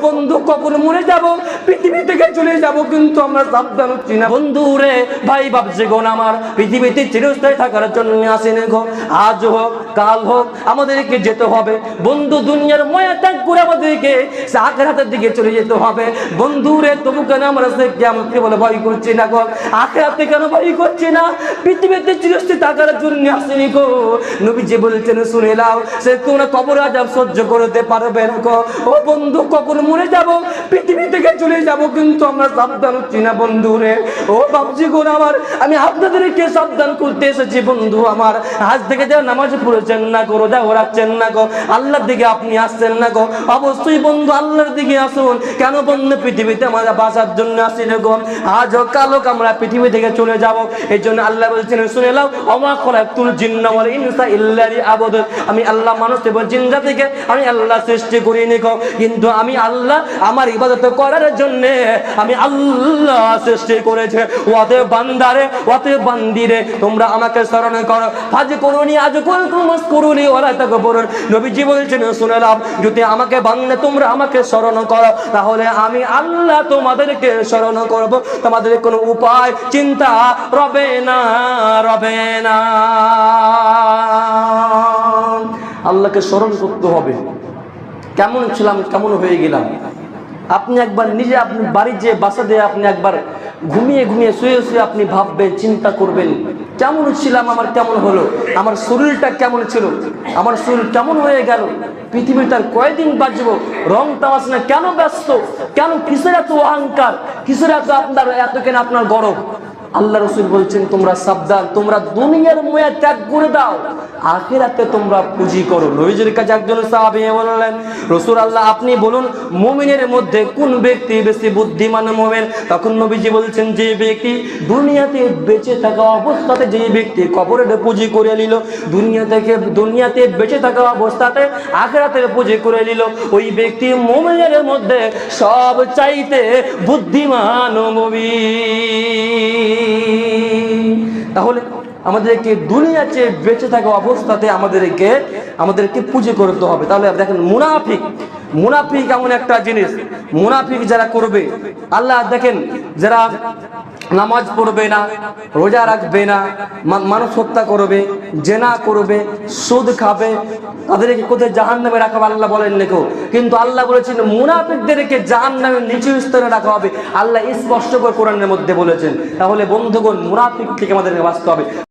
বন্ধু আমাদেরকে যেতে হবে। বন্ধু, দুনিয়ার ময়া ত্যাগ করে আমাদেরকে আখেরাতের দিকে চলে যেতে হবে। বন্ধু রে, তবু কেন আমরা বলে ভয় করছি না গো? আখেরাতে কেন ভয় করছি না? পৃথিবীতে চিরস্থায়ী থাকার জন্য আসেনি গো। নবী যে বলছেন, শুনে নাও, সে তোমরা কবর আজাব সহ্য করতে পারবে না ও বন্ধু, কখন মরে যাব? পৃথিবী থেকে চলে যাব, কিন্তু আমরা সাবধান হচ্ছি না বন্ধু রে ও বাবজি গোন আমার, আমি আপনাদেরকে সাবধান করতে এসেছি বন্ধু আমার। আজ থেকে যা নামাজ পড়েছেন না গো, রোজা রাখছেন না গো, আল্লাহর দিকে আপনি আসছেন না গো। অবশ্যই বন্ধু, আল্লাহর দিকে আসুন। কেন বন্ধু, পৃথিবীতে আমরা বাঁচার জন্য আসি না গো? আজ হোক কাল আমরা পৃথিবী থেকে চলে যাব। এই জন্য আল্লাহ বলছেন, শুনে নাও, অমা খলাকুল জিন্না ওয়াল ইনসা ইল্লা লিয়াবুদ আমি আল্লাহ মানুষ এবং জিন্দা থেকে আমি আল্লাহ সৃষ্টি করিনি গো কিন্তু আমি আল্লাহ আমার ইবাদত করার জন্য আমি আল্লাহ সৃষ্টি করেছে। ওতে বান্দারে ওতে বান্দিরে, তোমরা আমাকে স্মরণ করো। আজ করুনি, আজ করুন করুনি ওরা তাকে বলুন নবীজি বলছেন শুনলাম যদি আমাকে বান্দে তোমরা আমাকে স্মরণ করো, তাহলে আমি আল্লাহ তোমাদেরকে স্মরণ করব। তোমাদের কোনো উপায়, চিন্তা রবে না রবে না। আল্লাহকে স্মরণ করতে হবে। কেমন ছিলাম, কেমন হয়ে গেলাম। আপনি একবার নিজে আপনি বাড়ির যে বাসা দিয়ে আপনি একবার ঘুমিয়ে ঘুমিয়ে শুয়ে শুয়ে আপনি ভাববেন, চিন্তা করবেন, কেমন ছিলাম, আমার কেমন হলো, আমার শরীরটা কেমন ছিল, আমার শরীর কেমন হয়ে গেল, পৃথিবীটার কয়দিন বাঁচবো, রং না, কেন ব্যস্ত, কেন কিসের এত অহংকার, কিসের এত আপনার, এত কেন আপনার গরম আল্লাহ রসুল বলছেন, তোমরা সাবধান, তোমরা দুনিয়ার ময়া ত্যাগ করে দাও। আখেরাতে তোমরা পুঁজি করো। নবীজির কাছে একজন সাহাবী বললেন, রসুল আল্লাহ, আপনি বলুন, মুমিনের মধ্যে কোন ব্যক্তি বেশি বুদ্ধিমান মুমিন? তখন নবীজি বলছেন, যে ব্যক্তি দুনিয়াতে বেঁচে থাকা অবস্থাতে, যে ব্যক্তি কবরে পুঁজি করে নিল, দুনিয়া থেকে, দুনিয়াতে বেঁচে থাকা অবস্থাতে আখেরাতে পুঁজি করে নিল, ওই ব্যক্তি মুমিনের মধ্যে সব চাইতে বুদ্ধিমান মুমিন। তাহলে আমাদেরকে দুনিয়াতে বেঁচে থাকা অবস্থাতে আমাদেরকে আমাদেরকে পুজো করতে হবে। তাহলে দেখেন, মুনাফিক মুনাফিক এমন একটা জিনিস। মুনাফিক যারা করবে, আল্লাহ দেখেন, যারা নামাজ পড়বে না, রোজা রাখবে না মানুষ হত্যা করবে, জেনা করবে, সুদ খাবে, তাদেরকে কোথায় জাহান নামে রাখা হবে আল্লাহ বলেন লেখো। কিন্তু আল্লাহ বলেছেন, মুনাফিকদেরকে জাহান নামে নিচু স্তরে রাখা হবে। আল্লাহ স্পষ্ট করে কোরআনের মধ্যে বলেছেন। তাহলে বন্ধুগণ, মুনাফিক থেকে আমাদেরকে বাঁচতে হবে।